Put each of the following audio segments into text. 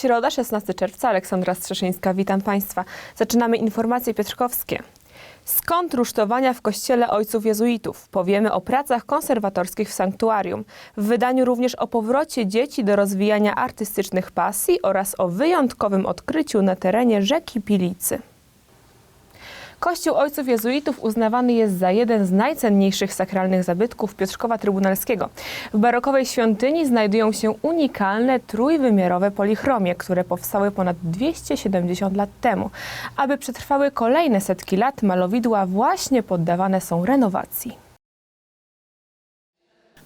Środa, 16 czerwca, Aleksandra Strzeszyńska, witam Państwa. Zaczynamy informacje piotrkowskie. Skąd rusztowania w kościele ojców jezuitów? Powiemy o pracach konserwatorskich w sanktuarium. W wydaniu również o powrocie dzieci do rozwijania artystycznych pasji oraz o wyjątkowym odkryciu na terenie rzeki Pilicy. Kościół Ojców Jezuitów uznawany jest za jeden z najcenniejszych sakralnych zabytków Piotrkowa Trybunalskiego. W barokowej świątyni znajdują się unikalne trójwymiarowe polichromie, które powstały ponad 270 lat temu. Aby przetrwały kolejne setki lat, malowidła właśnie poddawane są renowacji.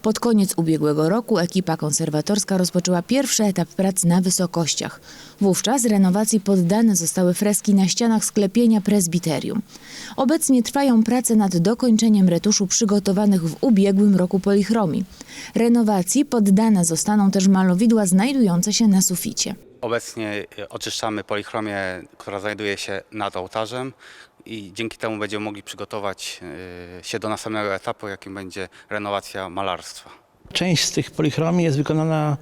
Pod koniec ubiegłego roku ekipa konserwatorska rozpoczęła pierwszy etap prac na wysokościach. Wówczas renowacji poddane zostały freski na ścianach sklepienia prezbiterium. Obecnie trwają prace nad dokończeniem retuszu przygotowanych w ubiegłym roku polichromii. Renowacji poddane zostaną też malowidła znajdujące się na suficie. Obecnie oczyszczamy polichromię, która znajduje się nad ołtarzem i dzięki temu będziemy mogli przygotować e, się do następnego etapu, jakim będzie renowacja malarstwa. Część z tych polichromii jest wykonana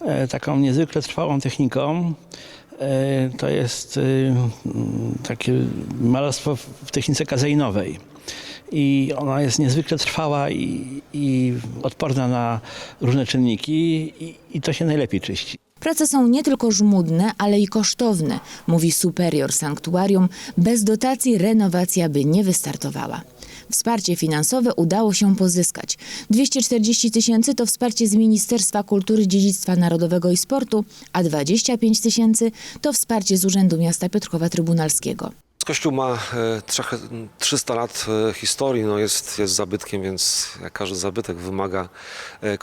e, taką niezwykle trwałą techniką. E, To jest takie malarstwo w technice kazeinowej. I ona jest niezwykle trwała i, i odporna na różne czynniki i, i to się najlepiej czyści. Prace są nie tylko żmudne, ale i kosztowne, mówi superior sanktuarium. Bez dotacji renowacja by nie wystartowała. Wsparcie finansowe udało się pozyskać. 240 tysięcy to wsparcie z Ministerstwa Kultury, Dziedzictwa Narodowego i Sportu, a 25 tysięcy to wsparcie z Urzędu Miasta Piotrkowa Trybunalskiego. Kościół ma e, trochę 300 lat e, historii, no jest, jest zabytkiem, więc jak każdy zabytek wymaga e,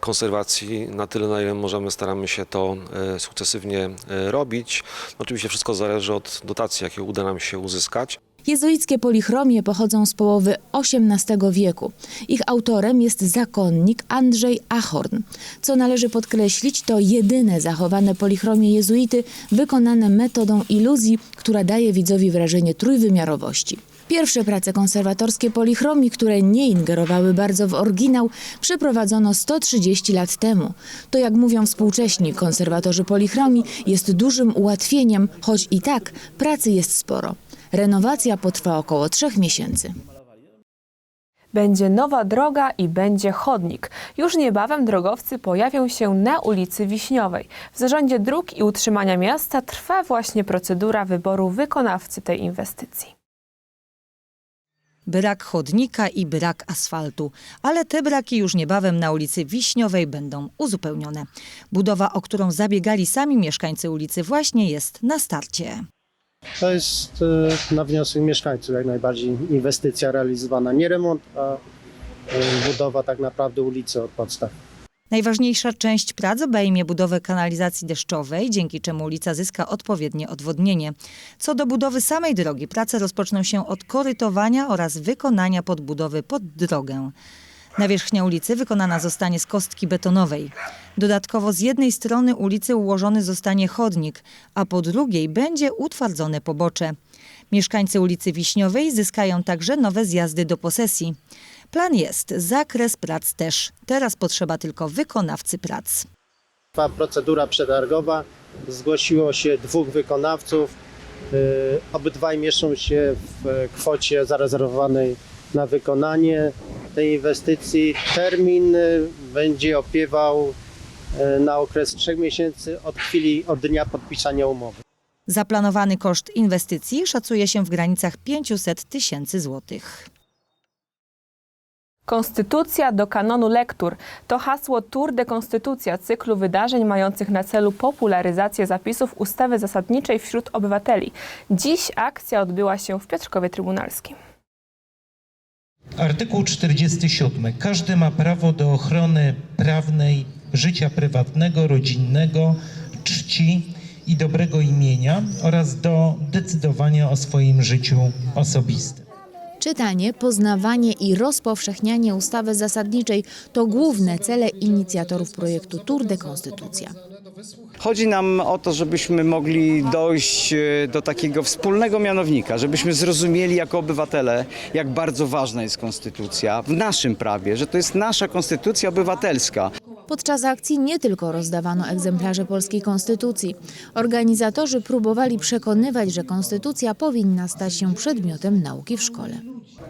konserwacji. Na tyle, na ile możemy, staramy się to e, sukcesywnie e, robić. Oczywiście wszystko zależy od dotacji, jakie uda nam się uzyskać. Jezuickie polichromie pochodzą z połowy XVIII wieku. Ich autorem jest zakonnik Andrzej Achorn. Co należy podkreślić, to jedyne zachowane polichromie jezuity wykonane metodą iluzji, która daje widzowi wrażenie trójwymiarowości. Pierwsze prace konserwatorskie polichromii, które nie ingerowały bardzo w oryginał, przeprowadzono 130 lat temu. To, jak mówią współcześni konserwatorzy polichromii, jest dużym ułatwieniem, choć i tak pracy jest sporo. Renowacja potrwa około trzech miesięcy. Będzie nowa droga i będzie chodnik. Już niebawem drogowcy pojawią się na ulicy Wiśniowej. W Zarządzie Dróg i Utrzymania Miasta trwa właśnie procedura wyboru wykonawcy tej inwestycji. Brak chodnika i brak asfaltu, ale te braki już niebawem na ulicy Wiśniowej będą uzupełnione. Budowa, o którą zabiegali sami mieszkańcy ulicy właśnie jest na starcie. To jest e, na wniosek mieszkańców jak najbardziej inwestycja realizowana, nie remont, a e, budowa tak naprawdę ulicy od podstaw. Najważniejsza część prac obejmie budowę kanalizacji deszczowej, dzięki czemu ulica zyska odpowiednie odwodnienie. Co do budowy samej drogi, prace rozpoczną się od korytowania oraz wykonania podbudowy pod drogę. Nawierzchnia ulicy wykonana zostanie z kostki betonowej. Dodatkowo z jednej strony ulicy ułożony zostanie chodnik, a po drugiej będzie utwardzone pobocze. Mieszkańcy ulicy Wiśniowej zyskają także nowe zjazdy do posesji. Plan jest, zakres prac też. Teraz potrzeba tylko wykonawcy prac. Trwa procedura przetargowa, zgłosiło się dwóch wykonawców. E, Obydwaj mieszczą się w e, kwocie zarezerwowanej na wykonanie tej inwestycji. Termin e, będzie opiewał na okres trzech miesięcy od chwili, od dnia podpisania umowy. Zaplanowany koszt inwestycji szacuje się w granicach 500 tysięcy złotych. Konstytucja do kanonu lektur to hasło Tour de Konstytucja cyklu wydarzeń mających na celu popularyzację zapisów ustawy zasadniczej wśród obywateli. Dziś akcja odbyła się w Piotrkowie Trybunalskim. Artykuł 47. Każdy ma prawo do ochrony prawnej życia prywatnego, rodzinnego, czci i dobrego imienia oraz do decydowania o swoim życiu osobistym. Czytanie, poznawanie i rozpowszechnianie ustawy zasadniczej to główne cele inicjatorów projektu Tour de Konstytucja. Chodzi nam o to, żebyśmy mogli dojść e, do takiego wspólnego mianownika, żebyśmy zrozumieli jako obywatele, jak bardzo ważna jest konstytucja w naszym prawie, że to jest nasza konstytucja obywatelska. Podczas akcji nie tylko rozdawano egzemplarze polskiej konstytucji. Organizatorzy próbowali przekonywać, że konstytucja powinna stać się przedmiotem nauki w szkole.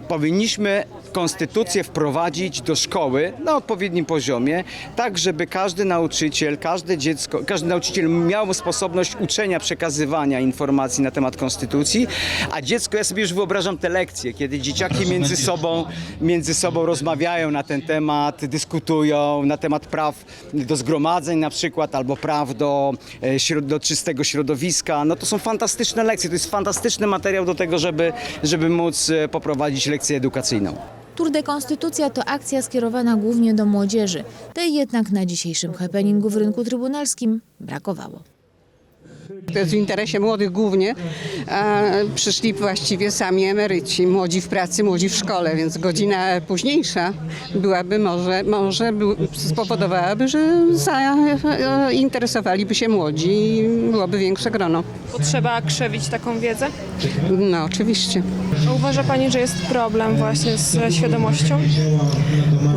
Powinniśmy konstytucję wprowadzić do szkoły na odpowiednim poziomie, tak żeby każdy nauczyciel, każde dziecko, każdy nauczyciel miał sposobność uczenia, przekazywania informacji na temat konstytucji, a dziecko, ja sobie już wyobrażam te lekcje, kiedy dzieciaki między sobą, między sobą rozmawiają na ten temat, dyskutują na temat praw do zgromadzeń na przykład, albo praw do, e, do czystego środowiska. No to są fantastyczne lekcje, to jest fantastyczny materiał do tego, żeby, żeby móc e, poprowadzić lekcję edukacyjną. Tour de Konstytucja to akcja skierowana głównie do młodzieży. Tej jednak na dzisiejszym happeningu w rynku trybunalskim brakowało. To jest w interesie młodych głównie. A przyszli właściwie sami emeryci, młodzi w pracy, młodzi w szkole, więc godzina późniejsza byłaby może, może spowodowałaby, że zainteresowaliby się młodzi i byłoby większe grono. Trzeba krzewić taką wiedzę. No oczywiście. Uważa Pani, że jest problem właśnie z świadomością?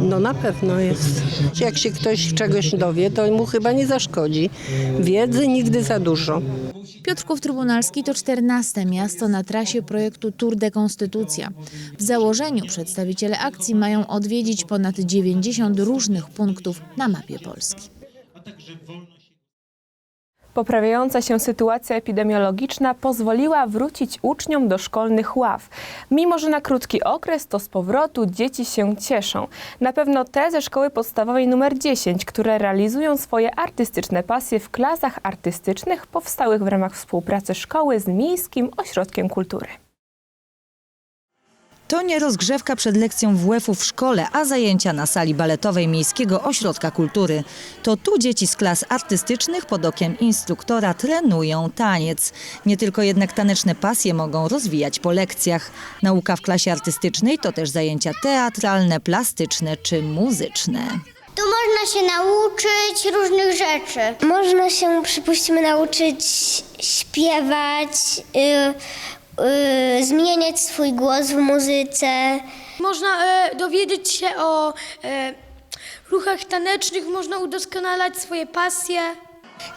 No na pewno jest. Jak się ktoś czegoś dowie, to mu chyba nie zaszkodzi. Wiedzy nigdy za dużo. Piotrków Trybunalski to 14 miasto na trasie projektu Tour de Konstytucja. W założeniu przedstawiciele akcji mają odwiedzić ponad 90 różnych punktów na mapie Polski. Poprawiająca się sytuacja epidemiologiczna pozwoliła wrócić uczniom do szkolnych ław. Mimo, że na krótki okres, to z powrotu dzieci się cieszą. Na pewno te ze szkoły podstawowej nr 10, które realizują swoje artystyczne pasje w klasach artystycznych powstałych w ramach współpracy szkoły z Miejskim Ośrodkiem Kultury. To nie rozgrzewka przed lekcją WF-u w szkole, a zajęcia na sali baletowej Miejskiego Ośrodka Kultury. To tu dzieci z klas artystycznych pod okiem instruktora trenują taniec. Nie tylko jednak taneczne pasje mogą rozwijać po lekcjach. Nauka w klasie artystycznej to też zajęcia teatralne, plastyczne czy muzyczne. Tu można się nauczyć różnych rzeczy. Można się, przypuśćmy, nauczyć śpiewać, y, zmieniać swój głos w muzyce. Można e, dowiedzieć się o e, ruchach tanecznych, można udoskonalać swoje pasje.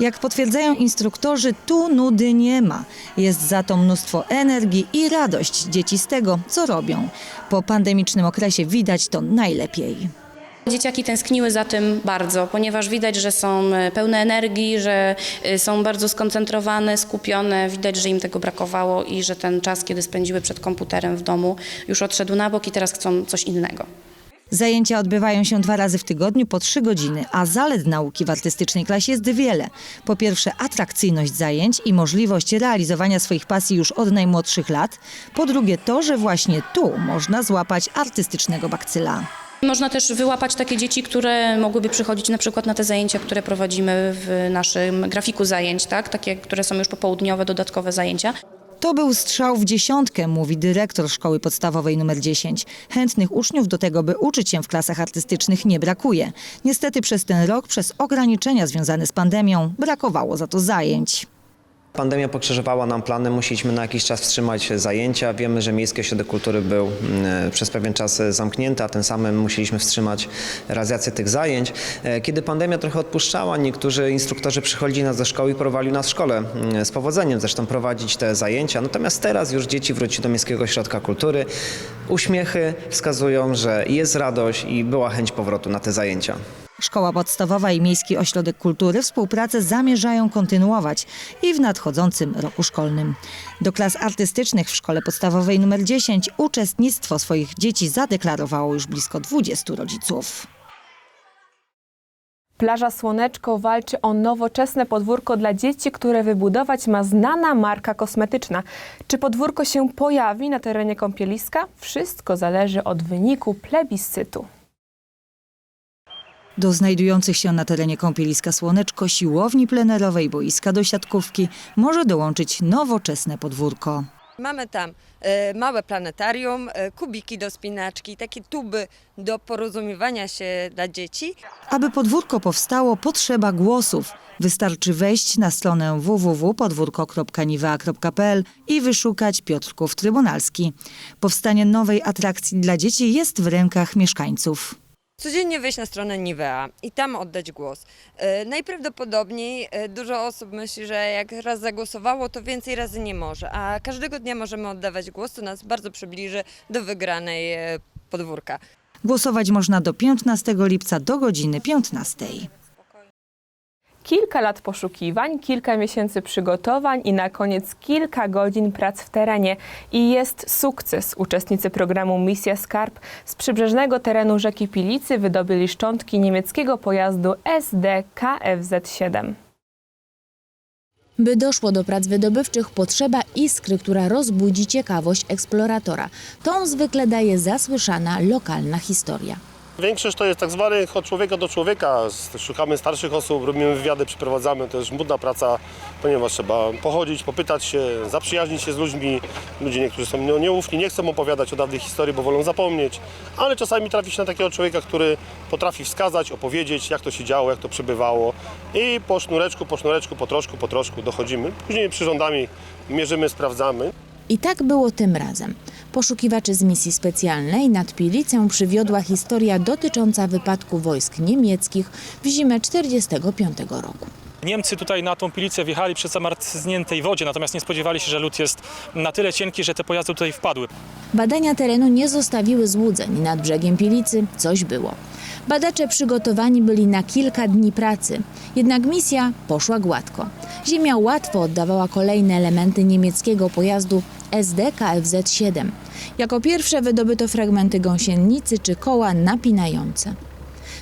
Jak potwierdzają instruktorzy, tu nudy nie ma. Jest za to mnóstwo energii i radość dzieci z tego, co robią. Po pandemicznym okresie widać to najlepiej. Dzieciaki tęskniły za tym bardzo, ponieważ widać, że są e, pełne energii, że e, są bardzo skoncentrowane, skupione. Widać, że im tego brakowało i że ten czas, kiedy spędziły przed komputerem w domu, już odszedł na bok i teraz chcą coś innego. Zajęcia odbywają się dwa razy w tygodniu po trzy godziny, a zalet nauki w artystycznej klasie jest wiele. Po pierwsze atrakcyjność zajęć i możliwość realizowania swoich pasji już od najmłodszych lat. Po drugie to, że właśnie tu można złapać artystycznego bakcyla. Można też wyłapać takie dzieci, które mogłyby przychodzić na przykład na te zajęcia, które prowadzimy w naszym grafiku zajęć, tak? takie, które są już popołudniowe, dodatkowe zajęcia. To był strzał w dziesiątkę, mówi dyrektor szkoły podstawowej nr 10. Chętnych uczniów do tego, by uczyć się w klasach artystycznych nie brakuje. Niestety przez ten rok, przez ograniczenia związane z pandemią, brakowało za to zajęć. Pandemia pokrzyżowała nam plany, musieliśmy na jakiś czas wstrzymać zajęcia. Wiemy, że Miejski Ośrodek Kultury był mm, przez pewien czas zamknięty, a tym samym musieliśmy wstrzymać realizację tych zajęć. E, Kiedy pandemia trochę odpuszczała, niektórzy instruktorzy przychodzili nas do szkoły i próbowali nas w szkole mm, z powodzeniem zresztą prowadzić te zajęcia. Natomiast teraz już dzieci wróciły do Miejskiego Ośrodka Kultury. Uśmiechy wskazują, że jest radość i była chęć powrotu na te zajęcia. Szkoła podstawowa i Miejski Ośrodek Kultury współpracę zamierzają kontynuować i w nadchodzącym roku szkolnym. Do klas artystycznych w szkole podstawowej nr 10 uczestnictwo swoich dzieci zadeklarowało już blisko 20 rodziców. Plaża Słoneczko walczy o nowoczesne podwórko dla dzieci, które wybudować ma znana marka kosmetyczna. Czy podwórko się pojawi na terenie kąpieliska? Wszystko zależy od wyniku plebiscytu. Do znajdujących się na terenie kąpieliska Słoneczko, siłowni plenerowej, boiska do siatkówki może dołączyć nowoczesne podwórko. Mamy tam e, małe planetarium, e, kubiki do spinaczki, takie tuby do porozumiewania się dla dzieci. Aby podwórko powstało, potrzeba głosów. Wystarczy wejść na stronę www.podwórko.niwea.pl i wyszukać Piotrków Trybunalski. Powstanie nowej atrakcji dla dzieci jest w rękach mieszkańców. Codziennie wejść na stronę Nivea i tam oddać głos. E, Najprawdopodobniej e, dużo osób myśli, że jak raz zagłosowało, to więcej razy nie może, a każdego dnia możemy oddawać głos, to nas bardzo przybliży do wygranej e, podwórka. Głosować można do 15 lipca do godziny 15. Kilka lat poszukiwań, kilka miesięcy przygotowań i na koniec kilka godzin prac w terenie. I jest sukces. Uczestnicy programu Misja Skarb z przybrzeżnego terenu rzeki Pilicy wydobyli szczątki niemieckiego pojazdu SD KFZ-7. By doszło do prac wydobywczych, potrzeba iskry, która rozbudzi ciekawość eksploratora. Tą zwykle daje zasłyszana lokalna historia. Większość to jest tak zwany od człowieka do człowieka. Szukamy starszych osób, robimy wywiady, przeprowadzamy. To jest nudna praca, ponieważ trzeba pochodzić, popytać się, zaprzyjaźnić się z ludźmi. Ludzie niektórzy są nie- nieufni, nie chcą opowiadać o dawnej historii, bo wolą zapomnieć. Ale czasami trafi się na takiego człowieka, który potrafi wskazać, opowiedzieć, jak to się działo, jak to przebywało. I po sznureczku, po sznureczku, po troszku, po troszku dochodzimy. Później przyrządami mierzymy, sprawdzamy. I tak było tym razem. Poszukiwaczy z misji specjalnej nad Pilicę przywiodła historia dotycząca wypadku wojsk niemieckich w zimę 1945 roku. Niemcy tutaj na tą pilicę wjechali przy zamarzniętej wodzie, natomiast nie spodziewali się, że lód jest na tyle cienki, że te pojazdy tutaj wpadły. Badania terenu nie zostawiły złudzeń. Nad brzegiem Pilicy coś było. Badacze przygotowani byli na kilka dni pracy. Jednak misja poszła gładko. Ziemia łatwo oddawała kolejne elementy niemieckiego pojazdu SD KFZ-7. Jako pierwsze wydobyto fragmenty gąsienicy czy koła napinające.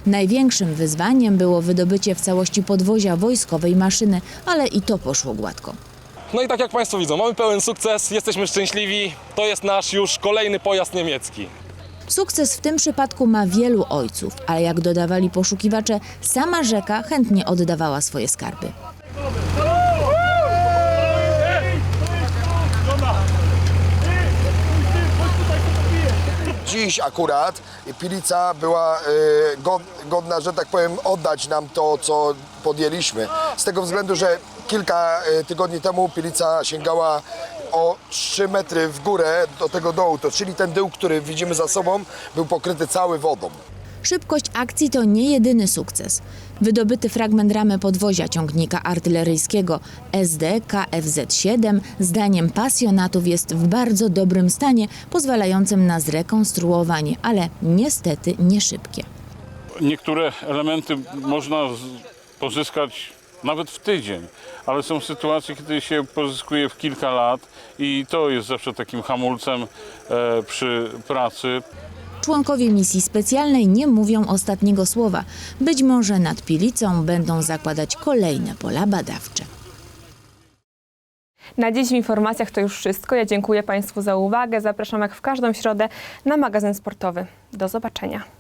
Największym wyzwaniem było wydobycie w całości podwozia wojskowej maszyny, ale i to poszło gładko. No i tak jak Państwo widzą, mamy pełen sukces, jesteśmy szczęśliwi. To jest nasz już kolejny pojazd niemiecki. Sukces w tym przypadku ma wielu ojców, ale jak dodawali poszukiwacze, sama rzeka chętnie oddawała swoje skarby. Dziś akurat Pilica była go- godna, że tak powiem, oddać nam to, co podjęliśmy. Z tego względu, że kilka e, tygodni temu Pilica sięgała o 3 metry w górę do tego dołu, to czyli ten dół, który widzimy za sobą, był pokryty cały wodą. Szybkość akcji to nie jedyny sukces. Wydobyty fragment ramy podwozia ciągnika artyleryjskiego SD KFZ-7 zdaniem pasjonatów jest w bardzo dobrym stanie, pozwalającym na zrekonstruowanie, ale niestety nie szybkie. Niektóre elementy można pozyskać nawet w tydzień, ale są sytuacje, kiedy się pozyskuje w kilka lat i to jest zawsze takim hamulcem e, przy pracy. Członkowie misji specjalnej nie mówią ostatniego słowa. Być może nad Pilicą będą zakładać kolejne pola badawcze. Na dziś w informacjach to już wszystko. Ja dziękuję Państwu za uwagę. Zapraszam jak w każdą środę na magazyn sportowy. Do zobaczenia.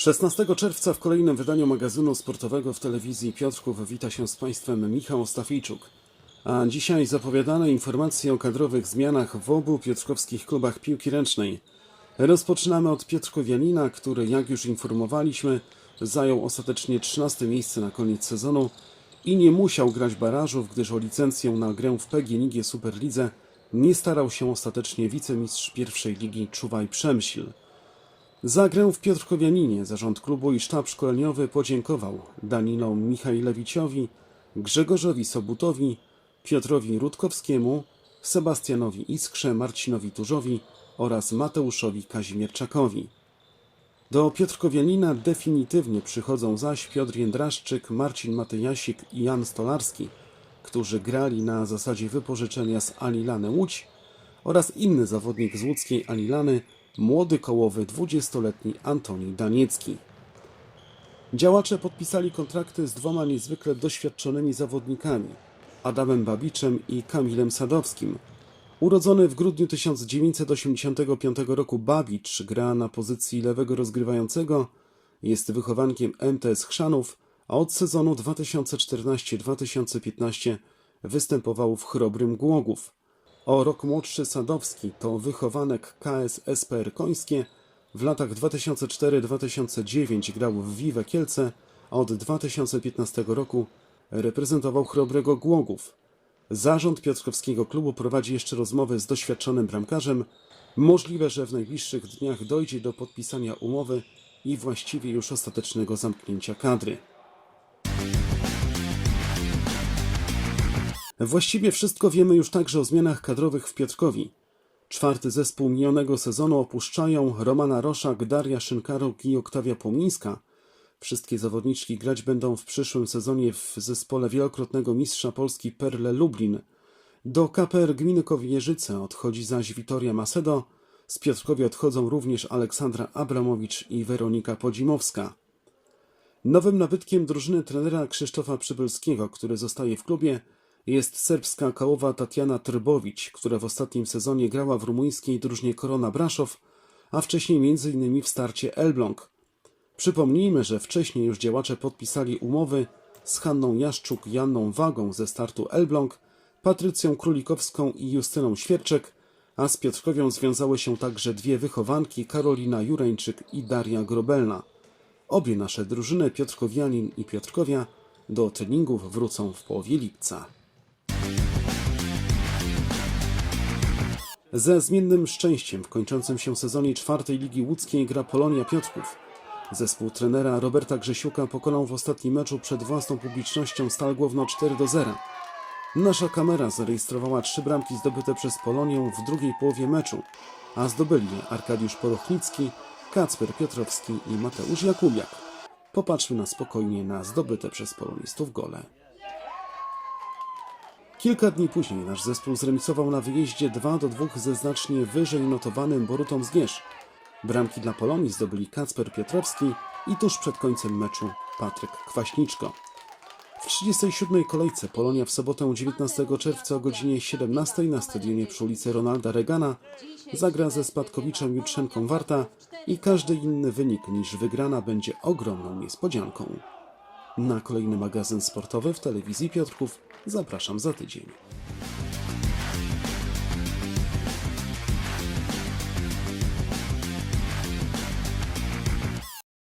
Szesnastego czerwca w kolejnym wydaniu magazynu sportowego w telewizji Piotrków wita się z Państwem Michał Stafijczuk. A dzisiaj zapowiadane informacje o kadrowych zmianach w obu piotrkowskich klubach piłki ręcznej. Rozpoczynamy od Piotrkowianina, który, jak już informowaliśmy, zajął ostatecznie 13 miejsce na koniec sezonu i nie musiał grać barażów, gdyż o licencję na grę w PGNiG Superlidze nie starał się ostatecznie wicemistrz pierwszej ligi Czuwaj Przemśl. Za grę w Piotrkowianinie zarząd klubu i sztab szkoleniowy podziękował Danilom Michajlewiciowi, Grzegorzowi Sobutowi, Piotrowi Rutkowskiemu, Sebastianowi Iskrze, Marcinowi Turzowi oraz Mateuszowi Kazimierczakowi. Do Piotrkowianina definitywnie przychodzą zaś Piotr Jędraszczyk, Marcin Matejasik i Jan Stolarski, którzy grali na zasadzie wypożyczenia z Alilany Łódź oraz inny zawodnik z łódzkiej Alilany, młody kołowy 20-letni Antoni Daniecki. Działacze podpisali kontrakty z dwoma niezwykle doświadczonymi zawodnikami Adamem Babiczem i Kamilem Sadowskim. Urodzony w grudniu 1985 roku Babicz gra na pozycji lewego rozgrywającego, jest wychowankiem MTS Chrzanów, a od sezonu 2014-2015 występował w Chrobrym Głogów. O rok młodszy Sadowski to wychowanek KS SPR Końskie. W latach 2004-2009 grał w Wiwe Kielce, a od 2015 roku reprezentował Chrobrego Głogów. Zarząd Piotrkowskiego Klubu prowadzi jeszcze rozmowy z doświadczonym bramkarzem. Możliwe, że w najbliższych dniach dojdzie do podpisania umowy i właściwie już ostatecznego zamknięcia kadry. Właściwie wszystko wiemy już także o zmianach kadrowych w Piotrkowi. Czwarty zespół minionego sezonu opuszczają Romana Roszak, Daria Szynkaruk i Oktawia Płomińska. Wszystkie zawodniczki grać będą w przyszłym sezonie w zespole wielokrotnego mistrza Polski Perle Lublin. Do KPR gminy Kowierzyce odchodzi zaś Witoria Macedo. Z Piotrkowi odchodzą również Aleksandra Abramowicz i Weronika Podzimowska. Nowym nabytkiem drużyny trenera Krzysztofa Przybylskiego, który zostaje w klubie, jest serbska kołowa Tatiana Trbowicz, która w ostatnim sezonie grała w rumuńskiej drużynie Korona Braszow, a wcześniej m.in. w starcie Elbląg. Przypomnijmy, że wcześniej już działacze podpisali umowy z Hanną Jaszczuk, Janną Wagą ze startu Elbląg, Patrycją Królikowską i Justyną Świerczek, a z Piotrkowią związały się także dwie wychowanki Karolina Jureńczyk i Daria Grobelna. Obie nasze drużyny, Piotrkowianin i Piotrkowia, do treningów wrócą w połowie lipca. Ze zmiennym szczęściem w kończącym się sezonie czwartej Ligi Łódzkiej gra Polonia Piotrków. Zespół trenera Roberta Grzesiuka pokonał w ostatnim meczu przed własną publicznością Stal Głowno 4 do 0. Nasza kamera zarejestrowała trzy bramki zdobyte przez Polonię w drugiej połowie meczu, a zdobyli je Arkadiusz Porochnicki, Kacper Piotrowski i Mateusz Jakubiak. Popatrzmy na spokojnie na zdobyte przez polonistów gole. Kilka dni później nasz zespół zremisował na wyjeździe 2 do 2 ze znacznie wyżej notowanym Borutą Zgierz. Bramki dla Polonii zdobyli Kacper Piotrowski i tuż przed końcem meczu Patryk Kwaśniczko. W 37. kolejce Polonia w sobotę 19 czerwca o godzinie 17 na stadionie przy ulicy Ronalda Reagana zagra ze Spadkowiczem Jutrzenką Warta i każdy inny wynik niż wygrana będzie ogromną niespodzianką. Na kolejny magazyn sportowy w telewizji Piotrków zapraszam za tydzień.